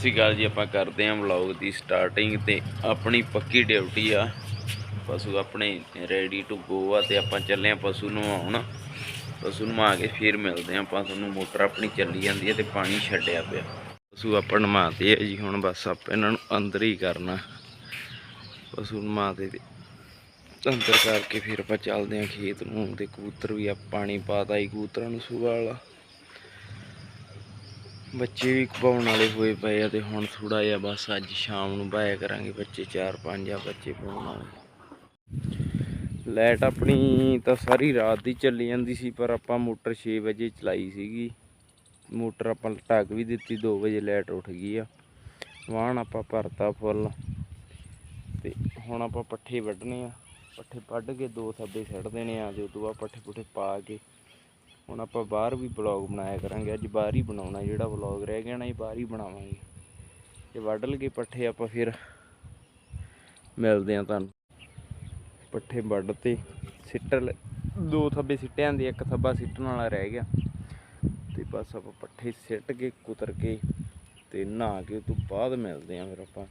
ਸਤਿ ਸ਼੍ਰੀ ਅਕਾਲ ਜੀ, ਆਪਾਂ ਕਰਦੇ ਹਾਂ ਵਲੌਗ ਦੀ ਸਟਾਰਟਿੰਗ ਤੇ ਆਪਣੀ ਪੱਕੀ ਡਿਊਟੀ ਆ। ਪਸ਼ੂ ਆਪਣੇ ਰੈਡੀ ਟੂ ਗੋ ਆ ਤੇ ਆਪਾਂ ਚੱਲੇ ਆ ਪਸ਼ੂ ਨਵਾਉਣ। ਪਸ਼ੂ ਨਵਾ ਕੇ ਫਿਰ ਮਿਲਦੇ ਆ ਆਪਾਂ ਤੁਹਾਨੂੰ ਮੋਟਰ ਆਪਣੀ ਚੱਲੀ ਜਾਂਦੀ ਹੈ ਤੇ ਪਾਣੀ ਛੱਡਿਆ ਪਿਆ। ਪਸ਼ੂ ਆਪਾਂ ਨਵਾਤੇ ਆ ਜੀ, ਹੁਣ ਬਸ ਆਪਾਂ ਇਹਨਾਂ ਨੂੰ ਅੰਦਰ ਹੀ ਕਰਨਾ। ਪਸ਼ੂ ਨਵਾਤੇ ਤੇ ਅੰਦਰ ਕਰਕੇ ਫਿਰ ਆਪਾਂ ਚੱਲਦੇ ਆ ਖੇਤ ਨੂੰ, ਤੇ ਕਬੂਤਰ ਵੀ ਆ, ਪਾਣੀ ਪਾਤਾ ਹੀ ਕਬੂਤਰਾਂ ਨੂੰ ਸੁਬਹ ਵਾਲਾ ਬੱਚੇ ਵੀ ਪਾਉਣ ਵਾਲੇ ਹੋਏ ਪਏ ਆ ਤੇ ਹੁਣ ਥੋੜਾ ਜਿਹਾ ਬਸ ਅੱਜ ਸ਼ਾਮ ਨੂੰ ਬਾਇਆ ਕਰਾਂਗੇ ਬੱਚੇ 4-5 ਆ ਬੱਚੇ ਪਾਉਣ ਵਾਲੇ। ਲਾਈਟ ਆਪਣੀ ਤਾਂ ਸਾਰੀ ਰਾਤ ਦੀ ਚੱਲੀ ਜਾਂਦੀ ਸੀ, ਪਰ ਆਪਾਂ ਮੋਟਰ 6 ਵਜੇ ਚਲਾਈ ਸੀਗੀ। ਮੋਟਰ ਆਪਾਂ ਢੱਕ ਵੀ ਦਿੱਤੀ 2 ਵਜੇ ਲਾਈਟ ਉੱਠ ਗਈ ਆ। ਵਾਹਣ ਆਪਾਂ ਭਰਤਾ ਫੁੱਲ। ਤੇ ਹੁਣ ਆਪਾਂ ਪੱਠੇ ਵੱਢਣੇ ਆ। ਪੱਠੇ ਵੱਢ ਕੇ ਦੋ ਥੱਬੇ ਛੱਡ ਦੇਣੇ ਆ, ਤੇ ਉਦੋਂ ਬਾਅਦ ਪੱਠੇ ਪੁੱਠੇ ਪਾ ਕੇ ਹੁਣ ਆਪਾਂ ਬਾਹਰ ਵੀ ਬਲੌਗ ਬਣਾਇਆ ਕਰਾਂਗੇ। ਅੱਜ ਬਾਹਰ ਹੀ ਬਣਾਉਣਾ ਜਿਹੜਾ ਬਲੌਗ ਰਹਿ ਗਿਆ ਨਾ, ਇਹ ਬਾਹਰ ਹੀ ਬਣਾਵਾਂਗੇ। ਤੇ ਵੱਢ ਲਗੇ ਪੱਠੇ ਆਪਾਂ ਫਿਰ ਮਿਲਦੇ ਆ ਤੁਹਾਨੂੰ। ਪੱਠੇ ਵੱਢ ਤੇ ਸਿੱਟ ਲ- ਦੋ ਥੱਬੇ ਸਿੱਟਿਆਂ ਦੇ ਇੱਕ ਥੱਬਾ ਸਿੱਟਣ ਵਾਲਾ ਰਹਿ ਗਿਆ। ਤੇ ਬਸ ਆਪਾਂ ਪੱਠੇ ਸਿੱਟ ਕੇ, ਕੁਤਰ ਕੇ ਤੇ ਨਹਾ ਕੇ ਉਸ ਤੋਂ ਬਾਅਦ ਮਿਲਦੇ ਆ ਫਿਰ ਆਪਾਂ।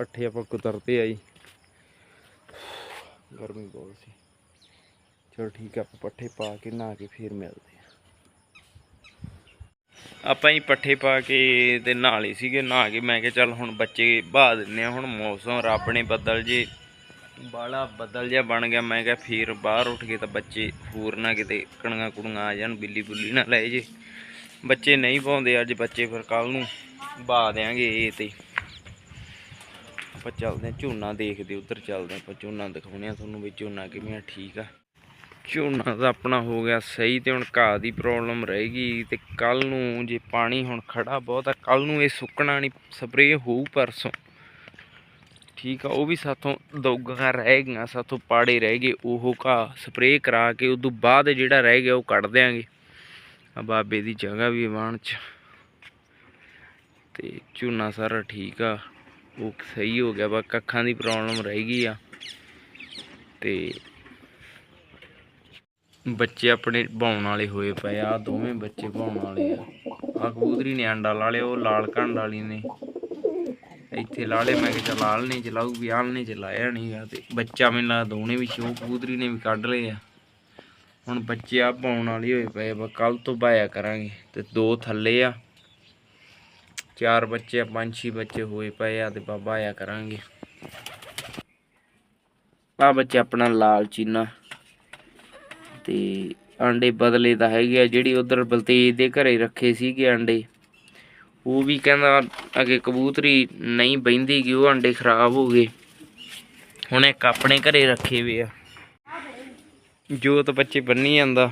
ਪੱਠੇ ਆਪਾਂ ਕੁਤਰਤੇ ਆਈ ਗਰਮੀ ਬਹੁਤ ਸੀ। ਚਲੋ ਠੀਕ ਆ, ਆਪਾਂ ਪੱਠੇ ਪਾ ਕੇ ਨਹਾ ਕੇ ਫਿਰ ਮਿਲਦੇ ਆ। ਆਪਾਂ ਹੀ ਪੱਠੇ ਪਾ ਕੇ ਤੇ ਨਹਾ ਲਏ ਸੀਗੇ, ਨਹਾ ਕੇ ਮੈਂ ਕਿਹਾ ਚੱਲ ਹੁਣ ਬੱਚੇ ਬਾਹ ਦਿੰਨੇ ਆ, ਹੁਣ ਮੌਸਮ ਰੱਬ ਨੇ ਬੱਦਲ ਜੇ ਬਾਲਾ ਬੱਦਲ ਜਿਹਾ ਬਣ ਗਿਆ। ਮੈਂ ਕਿਹਾ ਫਿਰ ਬਾਹਰ ਉੱਠ ਕੇ ਤਾਂ ਬੱਚੇ ਹੋਰ ਨਾ ਕਿਤੇ ਕਣੀਆਂ ਕੁੜੀਆਂ ਆ ਜਾਣ, ਬਿੱਲੀ ਬੁੱਲੀ ਨਾ ਲੈ ਜੇ। ਬੱਚੇ ਨਹੀਂ ਪਾਉਂਦੇ ਅੱਜ, ਬੱਚੇ ਫਿਰ ਕੱਲ ਨੂੰ ਬਾਹ ਦਿਆਂਗੇ ਇਹ ਤੇ। ਆਪਾਂ ਚੱਲਦੇ ਹਾਂ, ਝੋਨਾ ਦੇਖਦੇ ਉਧਰ ਚੱਲਦੇ ਹਾਂ ਆਪਾਂ, ਝੋਨਾ ਦਿਖਾਉਣੇ ਆ ਤੁਹਾਨੂੰ ਵੀ ਝੋਨਾ ਕਿਵੇਂ ਆ, ਠੀਕ ਆ। ਝੋਨਾ ਤਾਂ ਆਪਣਾ ਹੋ ਗਿਆ ਸਹੀ ਤੇ ਹੁਣ ਘਾਹ ਦੀ ਪ੍ਰੋਬਲਮ ਰਹੇਗੀ ਤੇ ਕੱਲ ਨੂੰ ਜੇ ਪਾਣੀ ਹੁਣ ਖੜਾ ਬਹੁਤ ਆ ਕੱਲ ਨੂੰ ਇਹ ਸੁੱਕਣਾ ਨਹੀਂ ਸਪਰੇਅ ਹੋਊ ਪਰਸੋਂ। ਠੀਕ ਆ, ਉਹ ਵੀ ਸਾਥੋਂ ਦੋਗਾ ਰਹਿ ਗਈਆਂ, ਸਾਥੋਂ ਪਾੜੇ ਰਹਿ ਗਏ, ਉਹ ਘਾਹ ਸਪਰੇਅ ਕਰਾ ਕੇ ਉਦੋਂ ਬਾਅਦ ਜਿਹੜਾ ਰਹਿ ਗਿਆ ਉਹ ਕੱਢ ਦਿਆਂਗੇ। ਆ ਬਾਬੇ ਦੀ ਜਗ੍ਹਾ ਵੀ ਵਾਣ ਚ। ਤੇ ਝੋਨਾ ਸਾਰਾ ਠੀਕ ਆ। ਉਹ ਸਹੀ ਹੋ ਗਿਆ ਬਾ ਕੱਖਾਂ ਦੀ ਪ੍ਰੋਬਲਮ ਰਹਿ ਗਈ ਆ। ਤੇ ਬੱਚੇ ਆਪਣੇ ਬਾਉਣ ਵਾਲੇ ਹੋਏ ਪਏ ਆ ਦੋਵੇਂ ਬੱਚੇ ਬਾਉਣ ਵਾਲੇ ਆ। ਆ ਕਬੂਤਰੀ ਨੇ ਅੰਡਾ ਲਾ ਲਿਆ, ਉਹ ਲਾਲ ਕੰਡ ਵਾਲੀ ਨੇ। ਇੱਥੇ ਲਾਲੇ ਮੈਂ ਕਿ ਚੱਲ ਲਾਲ ਨਹੀਂ ਚਲਾਊ ਵੀ ਆਲ ਨਹੀਂ ਚਲਾਇਆ ਨਹੀਂਗਾ ਤੇ ਬੱਚਾ ਮੈਨੂੰ ਲੱਗਦਾ ਦੋਨੇ ਵੀ ਸ਼ੋ ਕਬੂਤਰੀ ਨੇ ਵੀ ਕੱਢ ਲਏ ਆ ਹੁਣ ਬੱਚੇ ਆ ਪਾਉਣ ਵਾਲੇ ਹੋਏ ਪਏ ਆ ਕੱਲ ਤੋਂ ਬਾਇਆ ਕਰਾਂਗੇ। ਤੇ ਦੋ ਥੱਲੇ ਆ। ਚਾਰ ਬੱਚੇ ਪੰਜ ਛੇ ਬੱਚੇ ਹੋਏ ਪਏ ਆ ਤੇ ਬਾਬਾ ਆਇਆ ਕਰਾਂਗੇ। ਆ ਬੱਚੇ ਆਪਣਾ ਲਾਲ ਚੀਨਾ ਤੇ ਆਂਡੇ ਬਦਲੇ ਤਾਂ ਹੈਗੇ ਆ ਜਿਹੜੀ ਉਧਰ ਬਲਤੇਜ ਦੇ ਘਰੇ ਰੱਖੇ ਸੀਗੇ ਆਂਡੇ ਉਹ ਵੀ ਕਹਿੰਦਾ ਅਗੇ ਕਬੂਤਰੀ ਨਹੀਂ ਬਹਿੰਦੀ ਗੀ ਉਹ ਆਂਡੇ ਖਰਾਬ ਹੋ ਗਏ। ਹੁਣ ਇੱਕ ਆਪਣੇ ਘਰੇ ਰੱਖੇ ਵੇ ਆ। ਜੋਤ ਬੱਚੇ ਬੰਨੀ ਜਾਂਦਾ।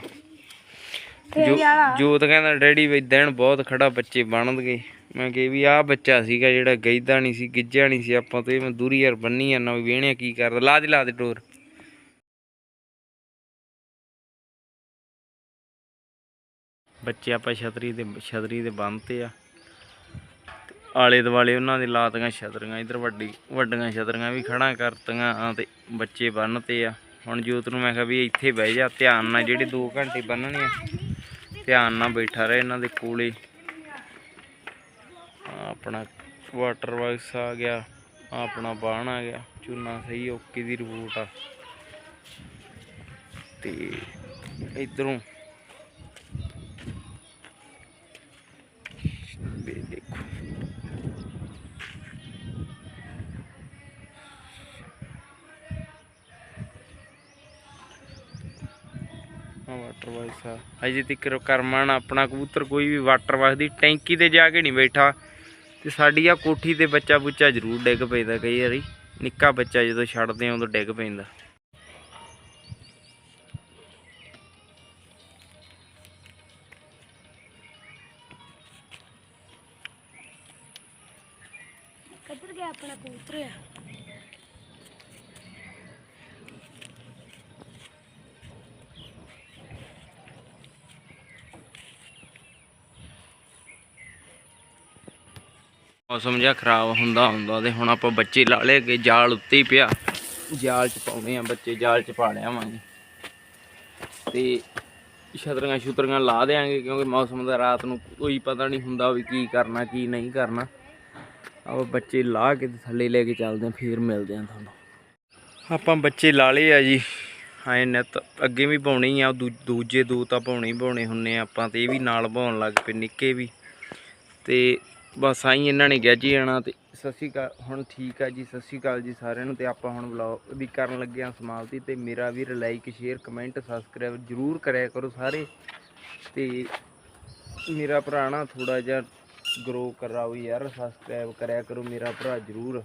ਜੋਤ ਕਹਿੰਦਾ ਡੈਡੀ ਵੀ ਦਿਨ ਬਹੁਤ ਖੜਾ ਬੱਚੇ ਬਣਨਗੇ। ਮੈਂ ਕਿਹਾ ਵੀ ਆਹ ਬੱਚਾ ਸੀਗਾ ਜਿਹੜਾ ਗਈਦਾ ਨਹੀਂ ਸੀ ਗਿੱਜਿਆ ਨਹੀਂ ਸੀ, ਆਪਾਂ ਤੇ ਮੈਂ ਦੂਰੀ ਯਾਰ ਬੰਨੀ ਜਾਂਦਾ ਵੀ ਵੇਹਣਿਆ ਕੀ ਕਰਦਾ? ਲਾ ਦੇ ਲਾ ਦੇ ਡੋਰ। ਬੱਚੇ ਆਪਾਂ ਛਤਰੀ ਦੇ ਛਤਰੀ ਦੇ ਬੰਨ੍ਹਤੇ ਆ। ਆਲੇ ਦੁਆਲੇ ਉਹਨਾਂ ਦੇ ਲਾਤੀਆਂ ਛਤਰੀਆਂ, ਇਧਰ ਵੱਡੀ, ਵੱਡੀਆਂ ਛਤਰੀਆਂ ਵੀ ਖੜਾ ਕਰਤੀਆਂ ਤੇ ਬੱਚੇ ਬੰਨ੍ਹਤੇ ਆ। ਹੁਣ ਜੋਤ ਨੂੰ ਮੈਂ ਕਿਹਾ ਵੀ ਇੱਥੇ ਬਹਿ ਜਾ, ਧਿਆਨ ਨਾਲ, ਜਿਹੜੇ 2 ਘੰਟੇ ਬੰਨਣੇ ਆ, ਧਿਆਨ ਨਾਲ ਬੈਠਾ ਰਹੇ ਇਹਨਾਂ ਦੇ ਕੋਲੇ। ਆਪਣਾ ਵਾਟਰ ਬਾਕਸ ਆ ਗਿਆ, ਆਪਣਾ ਬਾਣ ਆ ਗਿਆ, ਚੂਨਾ ਸਹੀ, ਓਕੇ ਦੀ ਰਿਪੋਰਟ ਆ। ਤੇ ਇਧਰੋਂ ਵੀ ਦੇਖੋ। ਵਾਟਰ ਬਾਕਸ ਆ। ਅਜੇ ਤੱਕ ਕਰਮਨ ਆਪਣਾ ਕਬੂਤਰ ਕੋਈ ਵੀ ਵਾਟਰ ਬਾਕਸ ਦੀ ਟੈਂਕੀ ਤੇ ਜਾ ਕੇ ਨਹੀਂ ਬੈਠਾ। ਤੇ ਸਾਡੀ ਆ ਕੋਠੀ ਤੇ ਬੱਚਾ ਬੁੱਚਾ ਜ਼ਰੂਰ ਡਿੱਗ ਪੈਂਦਾ ਕਈ ਵਾਰੀ। ਨਿੱਕਾ ਬੱਚਾ ਜਦੋਂ ਛੱਡਦੇ ਆ, ਉਦੋਂ ਡਿੱਗ ਪੈਂਦਾ। ਕਿੱਧਰ ਗਿਆ ਆਪਣਾ ਕਬੂਤਰ? ਆ ਮੌਸਮ ਜਿਹਾ ਖਰਾਬ ਹੁੰਦਾ ਹੁੰਦਾ ਤੇ ਹੁਣ ਆਪਾਂ ਬੱਚੇ ਲਾ ਲਏ ਕਿ ਜਾਲ ਉੱਤੇ ਹੀ ਪਿਆ। ਜਾਲ ਚ ਪਾਉਣੇ ਆ ਬੱਚੇ, ਜਾਲ ਚ ਪਾ ਲਿਆਵਾਂਗੇ ਤੇ ਛਤਰੀਆਂ ਛੁਤਰੀਆਂ ਲਾ ਦੇਾਂਗੇ ਕਿਉਂਕਿ ਮੌਸਮ ਦਾ ਰਾਤ ਨੂੰ ਕੋਈ ਪਤਾ ਨਹੀਂ ਹੁੰਦਾ ਵੀ ਕੀ ਕਰਨਾ, ਕੀ ਨਹੀਂ ਕਰਨਾ। ਆਪਾਂ ਬੱਚੇ ਲਾ ਕੇ ਥੱਲੇ ਲੈ ਕੇ ਚੱਲਦੇ ਆਂ, ਫੇਰ ਮਿਲਦੇ ਆਂ ਤੁਹਾਨੂੰ। ਆਪਾਂ ਬੱਚੇ ਲਾ ਲਏ ਆ ਜੀ। ਐ ਨਿੱਤ ਅੱਗੇ ਵੀ ਪਾਉਣੀ ਆ, ਦੂ- ਦੂਜੇ ਦੋ ਤਾਂ ਪਾਉਣੇ ਹੀ ਪਾਉਣੇ ਹੁੰਨੇ ਆ ਆਪਾਂ ਤੇ ਇਹ ਵੀ ਨਾਲ ਪਾਉਣ ਲੱਗ ਪਏ ਨਿੱਕੇ ਵੀ। ਤੇ ਬਸ ਆਈ ਇਹਨਾਂ ਨੇ ਗਿੱਜ ਜਾਣਾ ਤੇ ਸਤਿ ਸ਼੍ਰੀ ਅਕਾਲ, ਹੁਣ ਠੀਕ ਆ ਜੀ, ਸਤਿ ਸ਼੍ਰੀ ਅਕਾਲ ਜੀ ਸਾਰਿਆਂ ਨੂੰ ਤੇ ਆਪਾਂ ਹੁਣ ਵਲੌਗ ਦੀ ਕਰਨ ਲੱਗੇ ਆ ਸਮਾਪਤੀ ਤੇ ਮੇਰਾ ਵੀਰ ਲਾਈਕ ਸ਼ੇਅਰ ਕਮੈਂਟ ਸਬਸਕ੍ਰਾਈਬ ਜਰੂਰ ਕਰਿਆ ਕਰੋ ਸਾਰੇ ਤੇ ਮੇਰਾ ਭਰਾ ਨਾ ਥੋੜਾ ਜਿਹਾ ਗਰੋ ਕਰਾਓ ਯਾਰ ਸਬਸਕ੍ਰਾਈਬ ਕਰਿਆ ਕਰੋ, ਮੇਰਾ ਭਰਾ ਜਰੂਰ,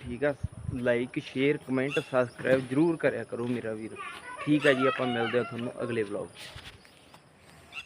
ਠੀਕ ਆ ਲਾਈਕ ਸ਼ੇਅਰ ਕਮੈਂਟ ਸਬਸਕ੍ਰਾਈਬ ਜਰੂਰ ਕਰਿਆ ਕਰੋ ਮੇਰਾ ਵੀਰ, ਠੀਕ ਆ ਜੀ, ਆਪਾਂ ਮਿਲਦੇ ਆ ਤੁਹਾਨੂੰ ਅਗਲੇ ਵਲੌਗ